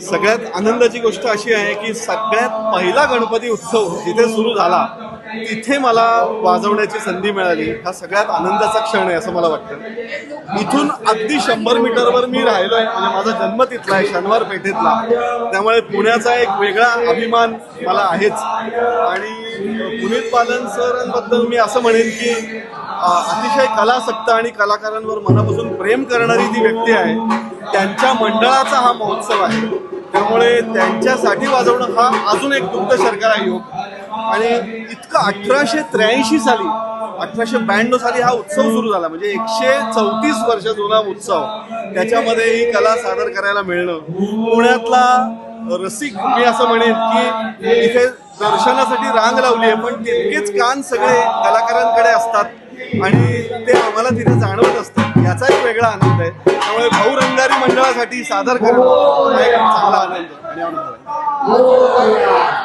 सगळ्यात आनंदाची गोष्ट अशी आहे की सगळ्यात पहिला गणपती उत्सव जिथे सुरू झाला तिथे मला वाजवण्याची संधी मिळाली. हा सगळ्यात आनंदाचा क्षण आहे असं मला वाटतं. इथून अगदी शंभर मीटरवर मी राहिलोय म्हणजे माझा जन्म तिथला आहे शनिवार पेठेतला त्यामुळे पुण्याचा एक वेगळा अभिमान मला आहेच. आणि पालन सरांबद्दल मी असं म्हणेन की अतिशय कलासक्त आणि कलाकारांवर मनापासून प्रेम करणारी ती व्यक्ती आहे त्यांच्या मंडळाचा हा महोत्सव आहे. त्यामुळे त्यांच्यासाठी वाजवणं हा अजून एक दुग्ध शर्करा योग. आणि इतकं अठराशे त्र्याऐंशी साली अठराशे ब्याण्णव साली हा उत्सव सुरू झाला. म्हणजे एकशे चौतीस वर्ष जुना उत्सव. त्याच्यामध्ये ही कला सादर करायला मिळणं. पुण्यातला रसिक मी असं म्हणेन की इथे दर्शनासाठी रांग लावली आहे पण तितकेच कान सगळे कलाकारांकडे असतात आणि ते आम्हाला तिथे जाणवत असतात. याचा एक वेगळा आनंद आहे. त्यामुळे बहुरंगारी मंडळासाठी सादर करणं हा एक चांगला आनंद आणि अनुभव आहे